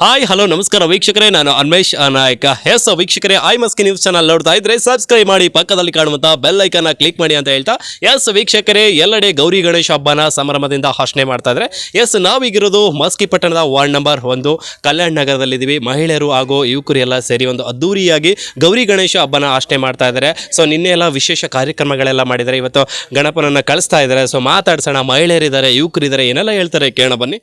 Hi hello ನಮಸ್ಕಾರ ವೀಕ್ಷಕರೇ, ನಾನು ಅನ್ಮೇಶ್ ನಾಯಕ. ಎಸ್ ವೀಕ್ಷಕರೇ ಐ ಮಸ್ಕಿ ನ್ಯೂಸ್ ಚಾನಲ್ ನೋಡ್ತಾ ಇದ್ರೆ ಸಬ್ಸ್ಕ್ರೈಬ್ ಮಾಡಿ, ಪಕ್ಕದಲ್ಲಿ ಕಾಣುವಂತಹ ಬೆಲ್ ಐಕನ್ ಕ್ಲಿಕ್ ಮಾಡಿ ಅಂತ ಹೇಳ್ತಾ. ಎಸ್ ವೀಕ್ಷಕರೇ, ಎಲ್ಲೆಡೆ ಗೌರಿ ಗಣೇಶ ಹಬ್ಬನ ಸಂಭ್ರಮದಿಂದ ಆಚರಣೆ ಮಾಡ್ತಾ ಇದ್ರೆ. ಎಸ್ ನಾವೀಗಿರೋದು ಮಸ್ಕಿ ಪಟ್ಟಣದ ವಾರ್ಡ್ ನಂಬರ್ ಒಂದು, ಕಲ್ಯಾಣ ನಗರದಲ್ಲಿದ್ದೀವಿ ಮಹಿಳೆಯರು ಹಾಗೂ ಯುವಕರು ಎಲ್ಲ ಸೇರಿ ಒಂದು ಅದ್ದೂರಿಯಾಗಿ ಗೌರಿ ಗಣೇಶ ಹಬ್ಬನ ಆಚರಣೆ ಮಾಡ್ತಾ ಇದ್ದಾರೆ. ಸೊ ನಿನ್ನೆ ಎಲ್ಲ ವಿಶೇಷ ಕಾರ್ಯಕ್ರಮಗಳೆಲ್ಲ ಮಾಡಿದ್ದಾರೆ ಇವತ್ತು ಗಣಪನನ್ನು ಕಳಿಸ್ತಾ ಇದ್ದಾರೆ. ಸೊ ಮಾತಾಡ್ಸೋಣ. ಮಹಿಳೆಯರಿದ್ದಾರೆ, ಯುವಕರಿದ್ದಾರೆ, ಏನೆಲ್ಲ ಹೇಳ್ತಾರೆ ಕೇಳೋಣ ಬನ್ನಿ.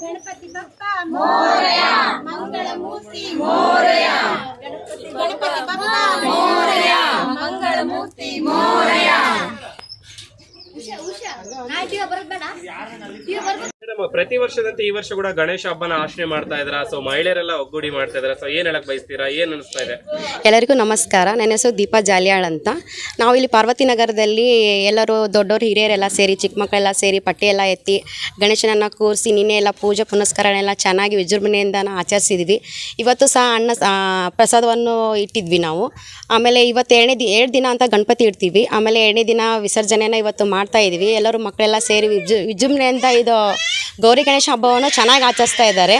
ಗಣಪತಿ ಬಪ್ಪ ಮೋರಯ ಮಂಗಳ ಮೂರ್ತಿ ಮೋರಯ ಗಣಪತಿ ಬಪ್ಪ ಮೋರಯ ಮಂಗಳ ಮೂರ್ತಿ ಮೋರಯ ಉಷಾ ಉಷಾ ಬರೋದ್ ಬೇಡ. ಪ್ರತಿ ವರ್ಷದಂತೆ ಈ ವರ್ಷ ಕೂಡ ಗಣೇಶ ಹಬ್ಬನ ಆಚರಣೆ ಮಾಡ್ತಾ ಇದ್ರ? ಸೊ ಮಹಿಳೆಯರೆಲ್ಲ ಒಗ್ಗೂಡಿ ಮಾಡ್ತಾ ಇದ್ರ? ಸೊ ಏನ್ ಹೇಳಕ್ ಬಯಸ್ತೀರಾ? ಏನ್ ಅನಿಸ್ತಾ ಇದೆ? ಎಲ್ಲರಿಗೂ ನಮಸ್ಕಾರ. ನನ್ನ ಹೆಸರು ದೀಪಾ ಜಾಲಿಯಾಳ್ ಅಂತ. ನಾವು ಇಲ್ಲಿ ಪಾರ್ವತಿ ನಗರದಲ್ಲಿ ಎಲ್ಲರೂ ದೊಡ್ಡವರು ಹಿರಿಯರೆಲ್ಲ ಸೇರಿ, ಚಿಕ್ಕ ಮಕ್ಕಳೆಲ್ಲ ಸೇರಿ ಪಟ್ಟಿ ಎಲ್ಲ ಎತ್ತಿ ಗಣೇಶನನ್ನು ಕೂರಿಸಿ ನಿನ್ನೆ ಎಲ್ಲ ಪೂಜೆ ಪುನಸ್ಕಾರನೆಲ್ಲ ಚೆನ್ನಾಗಿ ವಿಜೃಂಭಣೆಯಿಂದ ಆಚರಿಸಿದ್ವಿ. ಇವತ್ತು ಸಹ ಅಣ್ಣ ಪ್ರಸಾದವನ್ನು ಇಟ್ಟಿದ್ವಿ ನಾವು. ಆಮೇಲೆ ಇವತ್ತು ಎರಡನೇ ದಿ, ಎರಡು ದಿನ ಅಂತ ಗಣಪತಿ ಇಡ್ತೀವಿ. ಆಮೇಲೆ ಎರಡನೇ ದಿನ ವಿಸರ್ಜನೆನ ಇವತ್ತು ಮಾಡ್ತಾ ಇದ್ವಿ. ಎಲ್ಲರೂ ಮಕ್ಕಳೆಲ್ಲ ಸೇರಿ ವಿಜೃ, ವಿಜೃಂಭಣೆಯಿಂದ ಇದು ಗೌರಿ ಗಣೇಶ ಹಬ್ಬವನ್ನು ಚೆನ್ನಾಗಿ ಆಚರಿಸ್ತಾ ಇದ್ದಾರೆ.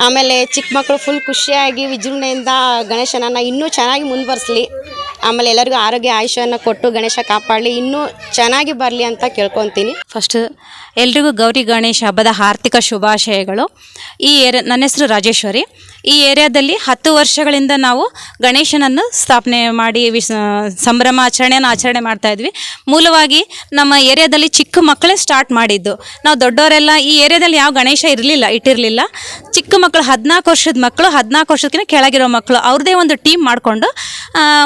ಆಮೇಲೆ ಚಿಕ್ಕ ಮಕ್ಕಳು ಫುಲ್ ಖುಷಿಯಾಗಿ ವಿಜೃಂಭಣೆಯಿಂದ ಗಣೇಶನನ್ನು ಇನ್ನೂ ಚೆನ್ನಾಗಿ ಮುಂದುವರಿಸಲಿ. ಆಮೇಲೆ ಎಲ್ಲರಿಗೂ ಆರೋಗ್ಯ ಆಯುಷ್ಯವನ್ನು ಕೊಟ್ಟು ಗಣೇಶ ಕಾಪಾಡಲಿ, ಇನ್ನೂ ಚೆನ್ನಾಗಿ ಬರಲಿ ಅಂತ ಕೇಳ್ಕೊತೀನಿ. ಫಸ್ಟ್ ಎಲ್ರಿಗೂ ಗೌರಿ ಗಣೇಶ ಹಬ್ಬದ ಆರ್ಥಿಕ ಶುಭಾಶಯಗಳು. ಈ ಏರಿಯಾ ನನ್ನ ಹೆಸರು ರಾಜೇಶ್ವರಿ. ಈ ಏರಿಯಾದಲ್ಲಿ ಹತ್ತು ವರ್ಷಗಳಿಂದ ನಾವು ಗಣೇಶನನ್ನು ಸ್ಥಾಪನೆ ಮಾಡಿ ಸಂಭ್ರಮ ಆಚರಣೆಯನ್ನು ಆಚರಣೆ ಮಾಡ್ತಾ ಇದ್ವಿ. ಮೂಲವಾಗಿ ನಮ್ಮ ಏರಿಯಾದಲ್ಲಿ ಚಿಕ್ಕ ಮಕ್ಕಳೇ ಸ್ಟಾರ್ಟ್ ಮಾಡಿದ್ದು. ನಾವು ದೊಡ್ಡವರೆಲ್ಲ ಈ ಏರಿಯಾದಲ್ಲಿ ಯಾವ ಗಣೇಶ ಇರಲಿಲ್ಲ, ಇಟ್ಟಿರಲಿಲ್ಲ. ಚಿಕ್ಕ ಮಕ್ಕಳು, ಹದಿನಾಲ್ಕು ವರ್ಷದ ಮಕ್ಕಳು, ಹದಿನಾಲ್ಕು ವರ್ಷಕ್ಕಿಂತ ಕೆಳಗಿರೋ ಮಕ್ಕಳು, ಅವ್ರದ್ದೇ ಒಂದು ಟೀಮ್ ಮಾಡಿಕೊಂಡು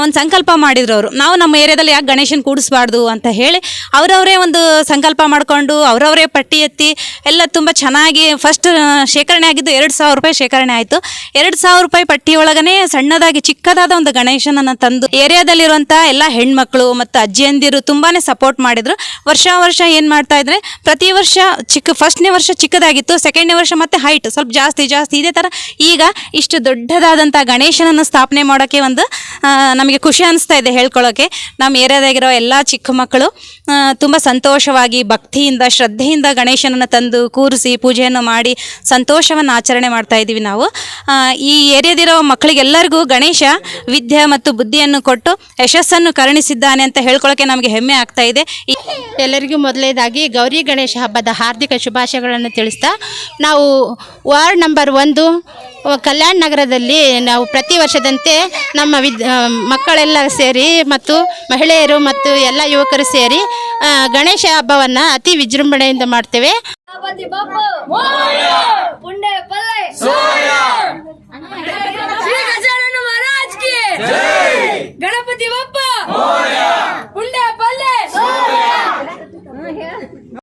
ಒಂದು ಸಂಕಲ್ಪ ಮಾಡಿದ್ರು ಅವರು. ನಾವು ನಮ್ಮ ಏರಿಯಾದಲ್ಲಿ ಯಾಕೆ ಗಣೇಶನ ಕೂಡಿಸ್ಬಾರ್ದು ಅಂತ ಹೇಳಿ ಅವರವರೇ ಒಂದು ಸಂಕಲ್ಪ ಮಾಡಿಕೊಂಡು ಅವರವರೇ ಪಟ್ಟಿ ಎತ್ತಿ ಎಲ್ಲ ತುಂಬ ಚೆನ್ನಾಗಿ ಫಸ್ಟ್ ಶೇಖರಣೆ ಆಗಿದ್ದು ಎರಡು ಸಾವಿರ ರೂಪಾಯಿ ಶೇಖರಣೆ ಆಯಿತು. ಎರಡು ಸಾವಿರ ರೂಪಾಯಿ ಪಟ್ಟಿ ಸಣ್ಣದಾಗಿ ಚಿಕ್ಕದಾದ ಒಂದು ಗಣೇಶನನ್ನು ತಂದು ಏರಿಯಾದಲ್ಲಿರುವಂಥ ಎಲ್ಲ ಹೆಣ್ಮಕ್ಳು ಮತ್ತು ಅಜ್ಜಿಯಂದಿರು ತುಂಬಾ ಸಪೋರ್ಟ್ ಮಾಡಿದರು. ವರ್ಷ ವರ್ಷ ಏನು ಮಾಡ್ತಾ ಇದ್ರೆ ಪ್ರತಿ ವರ್ಷ ಚಿಕ್ಕ ಫಸ್ಟ್ನೇ ವರ್ಷ ಚಿಕ್ಕದಾಗಿತ್ತು ಸೆಕೆಂಡ್ನೇ ವರ್ಷ ಮತ್ತೆ ಹೈಟ್ ಸ್ವಲ್ಪ ಜಾಸ್ತಿ ಜಾಸ್ತಿ ಇದೇ ಥರ ಈಗ ಇಷ್ಟು ದೊಡ್ಡದಾದಂಥ ಗಣೇಶನನ್ನು ಸ್ಥಾಪನೆ ಮಾಡೋಕ್ಕೆ ಒಂದು ನಮಗೆ ಖುಷಿ ಅನಿಸ್ತಾ ಇದೆ ಹೇಳ್ಕೊಳ್ಳೋಕ್ಕೆ ನಮ್ಮ ಏರಿಯಾದಾಗಿರೋ ಎಲ್ಲ ಚಿಕ್ಕ ಮಕ್ಕಳು ತುಂಬ ಸಂತೋಷವಾಗಿ ಭಕ್ತಿಯಿಂದ, ಶ್ರದ್ಧೆಯಿಂದ ಗಣೇಶನನ್ನು ತಂದು ಕೂರಿಸಿ ಪೂಜೆಯನ್ನು ಮಾಡಿ ಸಂತೋಷವನ್ನು ಆಚರಣೆ ಮಾಡ್ತಾ ಇದ್ದೀವಿ ನಾವು. ಈ ಏರಿಯಾದಿರೋ ಮಕ್ಕಳಿಗೆಲ್ಲರಿಗೂ ಗಣೇಶ ವಿದ್ಯೆ ಮತ್ತು ಬುದ್ಧಿಯನ್ನು ಕೊಟ್ಟು ಯಶಸ್ಸನ್ನು ಕರುಣಿಸಿದ್ದಾನೆ ಅಂತ ಹೇಳ್ಕೊಳ್ಳೋಕ್ಕೆ ನಮಗೆ ಹೆಮ್ಮೆ ಆಗ್ತಾ ಇದೆ. ಎಲ್ಲರಿಗೂ ಮೊದಲನೇದಾಗಿ ಗೌರಿ ಗಣೇಶ ಹಬ್ಬದ ಹಾರ್ದಿಕ ಶುಭಾಶಯಗಳನ್ನು ತಿಳಿಸ್ತಾ, ನಾವು ವಾರ್ಡ್ ನಂಬರ್ ಒಂದು, ಕಲ್ಯಾಣ ನಗರದಲ್ಲಿ ನಾವು ಪ್ರತಿ ವರ್ಷದಂತೆ ನಮ್ಮ ವಿದ್ ಮಕ್ಕಳೆಲ್ಲ ಸೇರಿ ಮತ್ತು ಮಹಿಳೆಯರು ಮತ್ತು ಎಲ್ಲ ಯುವಕರು ಸೇರಿ ಗಣೇಶ ಹಬ್ಬವನ್ನು ಅತಿ ವಿಜೃಂಭಣೆಯಿಂದ ಮಾಡ್ತೇವೆ. ಗಣಪತಿ ಬಪ್ಪ